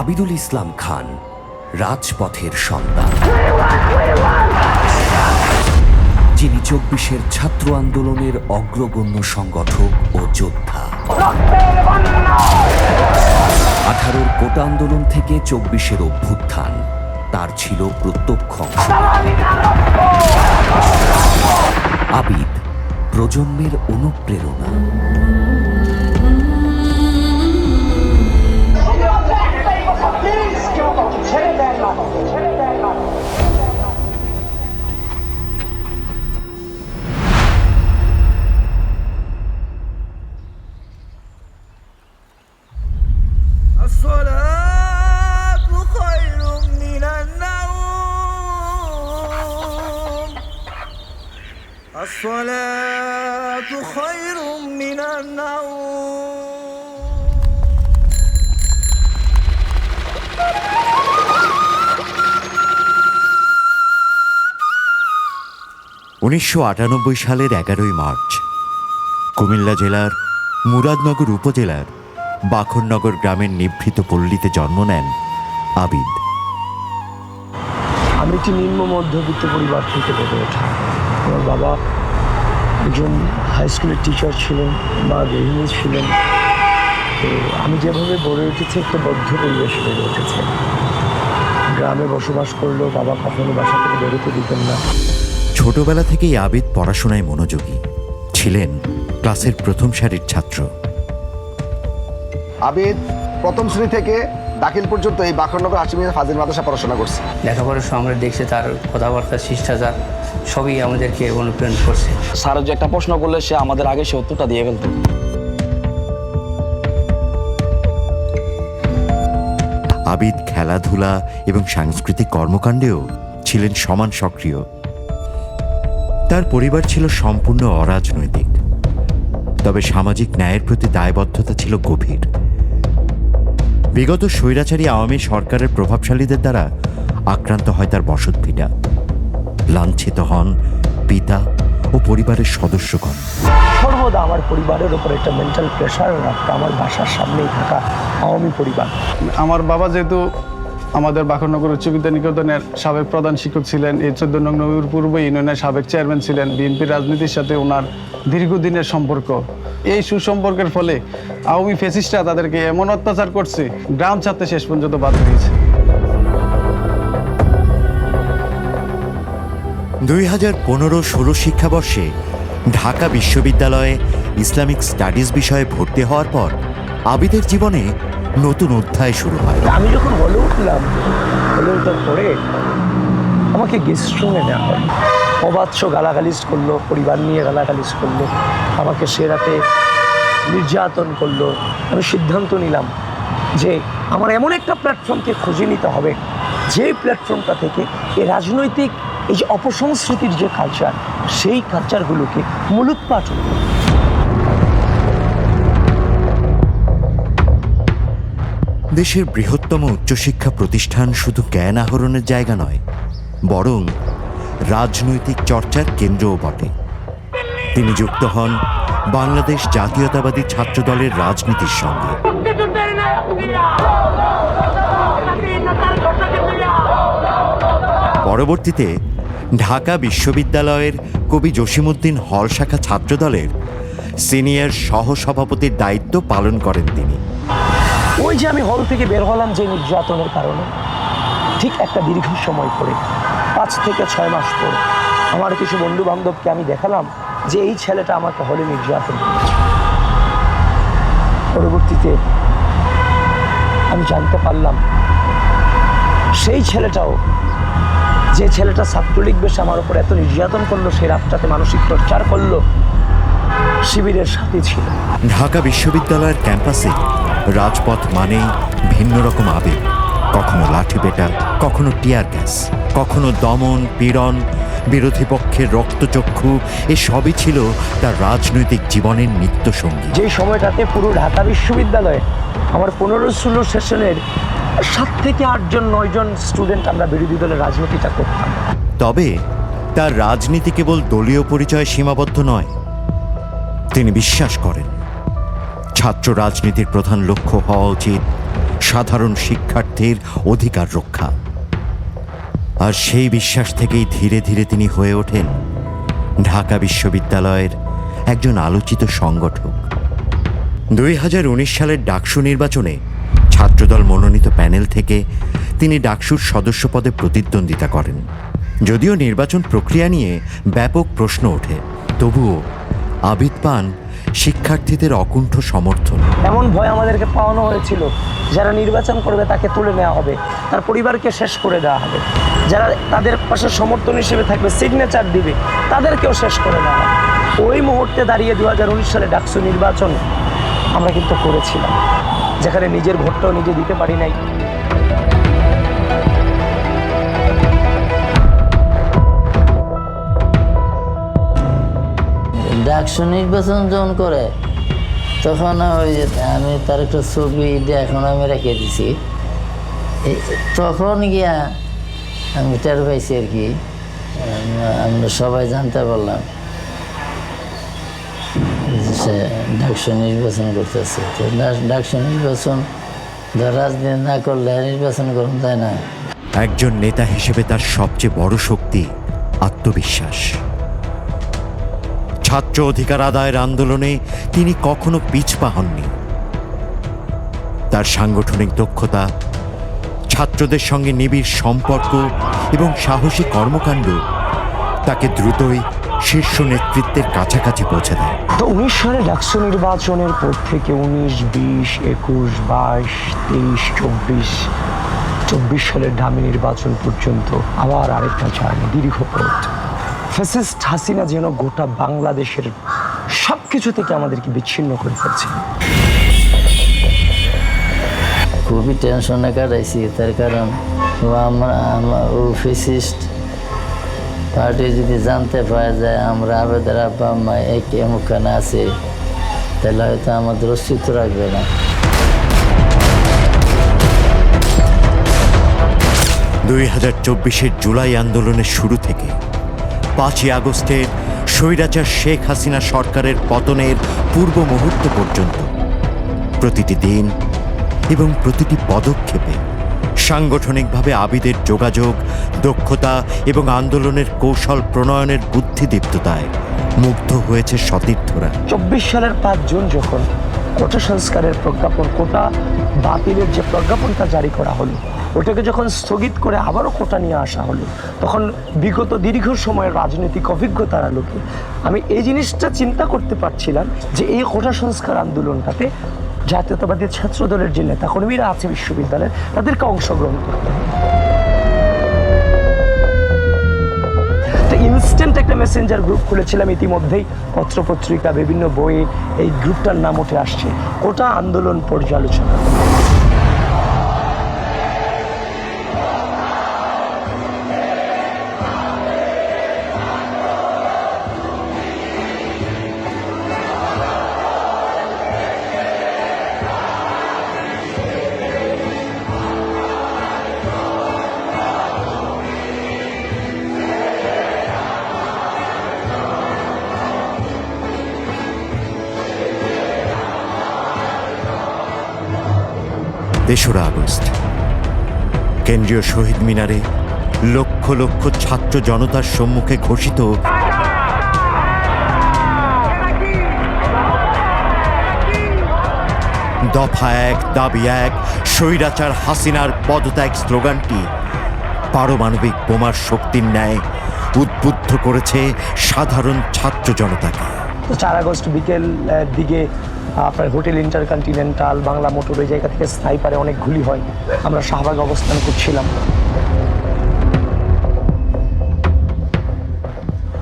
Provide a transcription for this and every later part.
আবিদুল ইসলাম খান, রাজপথের সন্তান। যিনি চব্বিশের ছাত্র আন্দোলনের অগ্রগণ্য সংগঠক ও যোদ্ধা। আঠারোর কোটা আন্দোলন থেকে চব্বিশের অভ্যুত্থান, তার ছিল প্রত্যক্ষ। অংশ আবিদ প্রজন্মের অনুপ্রেরণা। উনিশশো আটানব্বই সালের এগারোই মার্চ, কুমিল্লা জেলার মুরাদনগর উপজেলার বাখরনগর গ্রামের নিভৃত পল্লীতে জন্ম নেন আবিদ। আমি একটি নিম্ন মধ্যবিত্ত পরিবার থেকে বেড়ে ওঠা। আমার বাবা একজন হাই স্কুলের টিচার ছিলেন, মা গৃহিণী ছিলেন। তো আমি যেভাবে গড়ে উঠেছি, একটা বদ্ধ পরিবেশ বেড়ে উঠেছে। গ্রামে বসবাস করলেও বাবা কখনো বাসা থেকে বেরোতে দিতেন না। ছোটবেলা থেকেই আবিদ পড়াশোনায় মনোযোগী। ছিলেন ক্লাসের প্রথম সারির ছাত্র। আবিদ প্রথম শ্রেণি থেকে দাখিল পর্যন্ত এই বাখরনগর হাসিমিয়া ফাজিল মাদ্রাসা পড়াশোনা করছে। লেখাপড়ার সময় আমরা দেখছি তার কথাবার্তা শিষ্টাচার সবই আমাদেরকে অনুপ্রেরণ করছে। স্যার যে একটা প্রশ্ন করলে সে আমাদের আগে সে উত্তরটা দিয়ে ফেলতো। আবিদ খেলাধুলা এবং সাংস্কৃতিক কর্মকাণ্ডেও ছিলেন সমান সক্রিয়। তার পরিবার ছিল সম্পূর্ণ অরাজনৈতিক। তবে সামাজিক ন্যায়ের প্রতি দায়বদ্ধতা ছিল গভীর। বিগত স্বৈরাচারী আওয়ামী সরকারের প্রভাবশালীদের দ্বারা আক্রান্ত হয় তার বসতভিটা। লাঞ্ছিত হন পিতা ও পরিবারের সদস্যগণ। সর্বদা আমার পরিবারের ওপর একটা মেন্টাল প্রেশার রাখতো আমার বাসার সামনেই থাকা আওয়ামী পরিবার। আমার বাবা যেহেতু আমাদের বাখরনগর উচ্চ বিদ্যা নিকেতনের সাবেক প্রধান শিক্ষক ছিলেন এই চোদ্দ নং নবীর পূর্ব ইউনিয়নের সাবেক চেয়ারম্যান ছিলেন, বিএনপির রাজনীতির সাথে ওনার দীর্ঘদিনের সম্পর্ক। এই সুসম্পর্কের ফলে আওয়ামী ফেসিস্টরা তাদেরকে এমন অত্যাচার করছে, গ্রাম ছাড়তে শেষ পর্যন্ত বাধ্য হয়েছে। দুই হাজার পনেরো ষোলো শিক্ষাবর্ষে ঢাকা বিশ্ববিদ্যালয়ে ইসলামিক স্টাডিজ বিষয়ে ভর্তি হওয়ার পর আবিদের জীবনে নতুন অধ্যায় শুরু হয়। আমি যখন হলে উঠলাম হলে ওঠার পরে আমাকে গেস্ট রুমে নেওয়া হয় অবাচ্য গালাগালিজ করল, পরিবার নিয়ে গালাগালিজ করল, আমাকে সে রাতে নির্যাতন করল। আমি সিদ্ধান্ত নিলাম যে আমার এমন একটা প্ল্যাটফর্মকে খুঁজে নিতে হবে, যে প্ল্যাটফর্মটা থেকে এই রাজনৈতিক, এই যে অপসংস্কৃতির যে কালচার সেই কালচারগুলোকে মূলোৎপাটন করব। দেশের বৃহত্তম উচ্চশিক্ষা প্রতিষ্ঠান শুধু জ্ঞান আহরণের জায়গা নয়, বরং রাজনৈতিক চর্চার কেন্দ্রও বটে। তিনি যুক্ত হন বাংলাদেশ জাতীয়তাবাদী ছাত্রদলের রাজনীতির সঙ্গে। পরবর্তীতে ঢাকা বিশ্ববিদ্যালয়ের কবি জসিমুদ্দিন হল শাখা ছাত্রদলের সিনিয়র সহসভাপতির দায়িত্ব পালন করেন তিনি। ওই যে আমি হল থেকে বের হলাম যে নির্যাতনের কারণে, ঠিক একটা দীর্ঘ সময় পরে, পাঁচ থেকে ছয় মাস পর, আমার কিছু বন্ধু বান্ধবকে আমি দেখালাম যে এই ছেলেটা আমাকে হলে নির্যাতন করেছে। পরবর্তীতে আমি জানতে পারলাম, সেই ছেলেটাও, যে ছেলেটা ছাত্রলীগ বেশে আমার উপর এত নির্যাতন করল সেই রাতটাতে মানসিক টর্চার করল শিবিরের সাথে ছিল। ঢাকা বিশ্ববিদ্যালয়ের ক্যাম্পাসে রাজপথ মানেই ভিন্ন রকম আবেগ। কখনো লাঠি পেটা কখনো টিয়ার গ্যাস কখনো দমন পীড়ন বিরোধী পক্ষের রক্তচক্ষু এ সবই ছিল তার রাজনৈতিক জীবনের নিত্য সঙ্গী যে সময়টাতে পুরো ঢাকা বিশ্ববিদ্যালয়ে আমার পনেরো ষোলো সেশনের সাত থেকে আটজন নয়জন স্টুডেন্ট আমরা বিরোধী দলের রাজনীতিটা করতাম। তবে তার রাজনীতি কেবল দলীয় পরিচয় সীমাবদ্ধ নয় তিনি বিশ্বাস করেন। ছাত্র রাজনীতির প্রধান লক্ষ্য হওয়া উচিত সাধারণ শিক্ষার্থীর অধিকার রক্ষা। আর সেই বিশ্বাস থেকেই ধীরে ধীরে তিনি হয়ে ওঠেন ঢাকা বিশ্ববিদ্যালয়ের একজন আলোচিত সংগঠক। দুই হাজার উনিশ সালের ডাকসু নির্বাচনে ছাত্রদল মনোনীত প্যানেল থেকে তিনি ডাকসুর সদস্য পদে প্রতিদ্বন্দ্বিতা করেন। যদিও নির্বাচন প্রক্রিয়া নিয়ে ব্যাপক প্রশ্ন ওঠে, তবুও আবিদ পান শিক্ষার্থীদের অকুণ্ঠ সমর্থন। এমন ভয় আমাদেরকে পাওয়ানো হয়েছিল যারা নির্বাচন করবে তাকে তুলে নেওয়া হবে, তার পরিবারকে শেষ করে দেওয়া হবে। যারা তাদের পাশে সমর্থন হিসেবে থাকবে সিগনেচার দিবে, তাদেরকেও শেষ করে দেওয়া হবে। ওই মুহূর্তে দাঁড়িয়ে দু হাজার উনিশ সালে ডাকসু নির্বাচন আমরা কিন্তু করেছিলাম, যেখানে নিজের ভোটটাও নিজে দিতে পারি নাই। ডাকসু নির্বাচন যখন করে, তখন ওই যে আমি তার একটা ছবি এখন আমি রেখে দিছি। তখন গিয়া আমি টের পাইছি আর কি, আমরা- সবাই জানতে পারলাম সে ডাকসু নির্বাচন করতেছে। তো ডাকসু নির্বাচন রাজনীতি না করলে নির্বাচন করুন তাই না। একজন নেতা হিসেবে তার সবচেয়ে বড় শক্তি আত্মবিশ্বাস। ছাত্র অধিকার আদায়ের আন্দোলনে তিনি কখনো পিছপা হননি তার সাংগঠনিক দক্ষতা, ছাত্রদের সঙ্গে নিবিড় সম্পর্ক এবং সাহসী কর্মকাণ্ড তাকে দ্রুতই শীর্ষ নেতৃত্বের কাছাকাছি পৌঁছে দেয়। তো উনিশ সালে ডাকসু নির্বাচনের পর থেকে উনিশ, বিশ, একুশ, বাইশ, তেইশ, চব্বিশ চব্বিশ সালের ডামি নির্বাচন পর্যন্ত আবার আরেকটা জার্নি দীর্ঘ পথ। ফ্যাসিস্ট হাসিনা যেন গোটা বাংলাদেশের সব কিছু থেকে আমাদেরকে বিচ্ছিন্ন করে ফেলছে। খুবই টেনশনে কাটাইছি তার কারণ আমরা ও ফিসিস্ট পার্টি যদি জানতে পারে যে আমরা আবেদের আব্বা আম্মা এক এমুখানে আছে তাহলে হয়তো আমাদের অস্তিত্ব রাখবে না। দুই হাজার চব্বিশের জুলাই আন্দোলনের শুরু থেকে পাঁচই আগস্টের স্বৈরাচার শেখ হাসিনা সরকারের পতনের পূর্ব মুহূর্ত পর্যন্ত। প্রতিটি দিন এবং প্রতিটি পদক্ষেপে সাংগঠনিকভাবে আবিদের যোগাযোগ, দক্ষতা এবং আন্দোলনের কৌশল প্রণয়নের বুদ্ধিদীপ্ততায় মুগ্ধ হয়েছে সতীর্থরা। চব্বিশ সালের পাঁচ জুন যখন কোটা সংস্কারের প্রজ্ঞাপন কোটা বাতিলের যে প্রজ্ঞাপনটা জারি করা হলো ওটাকে যখন স্থগিত করে আবারও কোটা নিয়ে আসা হলো, তখন বিগত দীর্ঘ সময়ের রাজনৈতিক অভিজ্ঞতার আলোকে আমি এই জিনিসটা চিন্তা করতে পারছিলাম যে এই কোটা সংস্কার আন্দোলনটাতে জাতীয়তাবাদী ছাত্র দলের যে নেতাকর্মীরা আছে বিশ্ববিদ্যালয়ের তাদেরকে অংশগ্রহণ করতে হবে। ইনস্ট্যান্ট একটা মেসেঞ্জার গ্রুপ খুলেছিলাম, ইতিমধ্যেই পত্রপত্রিকা, বিভিন্ন বইয়ে এই গ্রুপটার নাম উঠে আসছে, কোটা আন্দোলন পর্যালোচনা। তেসরা আগস্ট। কেন্দ্রীয় শহীদ মিনারে লক্ষ লক্ষ ছাত্র জনতার সম্মুখে ঘোষিত দফা এক, দাবি এক, স্বৈরাচার হাসিনার পদত্যাগ স্লোগানটি পারমাণবিক বোমার শক্তির ন্যায় উদ্বুদ্ধ করেছে সাধারণ ছাত্র জনতাকে। চার আগস্ট বিকেল দিকে আপনার হোটেল ইন্টারকন্টিনেন্টাল, বাংলা মোটর ওই জায়গা থেকে স্নাইপারে অনেক গুলি হয়। আমরা শাহবাগ অবস্থান করছিলাম।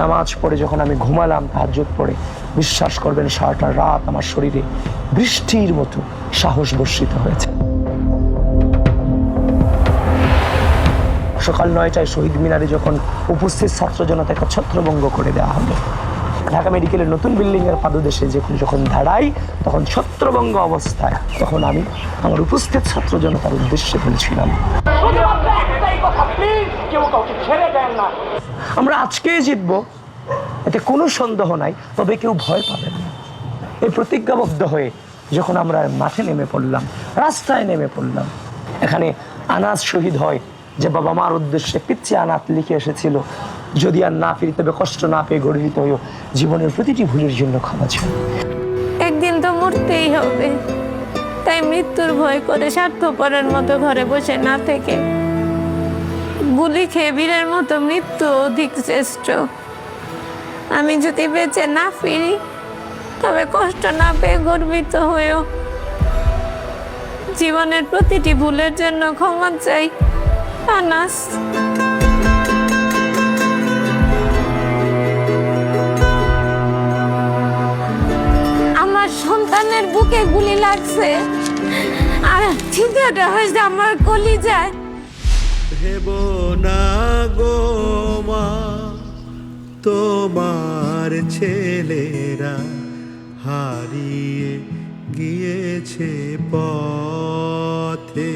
নামাজ পড়ে যখন আমি ঘুমালাম, তাহাজ্জুদ পড়ে, বিশ্বাস করবেন, সারাটা রাত আমার শরীরে বৃষ্টির মতো সাহস বর্ষিত হয়েছে। সকাল নয়টায় শহীদ মিনারে যখন উপস্থিত ছাত্র জনতাকে ছত্রভঙ্গ করে দেওয়া হলো ঢাকা মেডিকেলের নতুন বিল্ডিং এর পাদদেশে যখন যখন দাঁড়াই, তখন ছত্রভঙ্গ অবস্থায় তখন আমি আমার উপস্থিত ছাত্র জনতার উদ্দেশ্যে বলছিলাম, আমরা আজকেই জিতব। এতে কোনো সন্দেহ নাই, তবে কেউ ভয় পাবেন না। এই প্রতিজ্ঞাবদ্ধ হয়ে যখন আমরা মাঠে নেমে পড়লাম, রাস্তায় নেমে পড়লাম, এখানে আনাজ শহীদ হয়, যে বাবা মার উদ্দেশ্যে পিচ্ছি আনাত লিখে এসেছিল যদি আর না ফিরি, তবে কষ্ট না পেয়ে গর্বিত হইও। জীবনের প্রতিটি ভুলের জন্য ক্ষমা ছিল একদিন তো মরতেই হবে। তাই মৃত্যুর ভয় করে স্বার্থপরের মতো ঘরে বসে না থেকে। গুলি খেয়ে বীরের মতো মৃত্যু অধিক শ্রেষ্ঠ। আমি যদি বেঁচে না ফিরি, তবে কষ্ট না পেয়ে গর্বিত হয়েও জীবনের প্রতিটি ভুলের জন্য ক্ষমা চাই। আনাস। আমার সন্তানের বুকে গুলি লাগছে। আর ঠিকাটা হয়েছে আমার কলি যায় ভেব না গো মা, তোমার ছেলেরা হারিয়ে গিয়েছে পথে।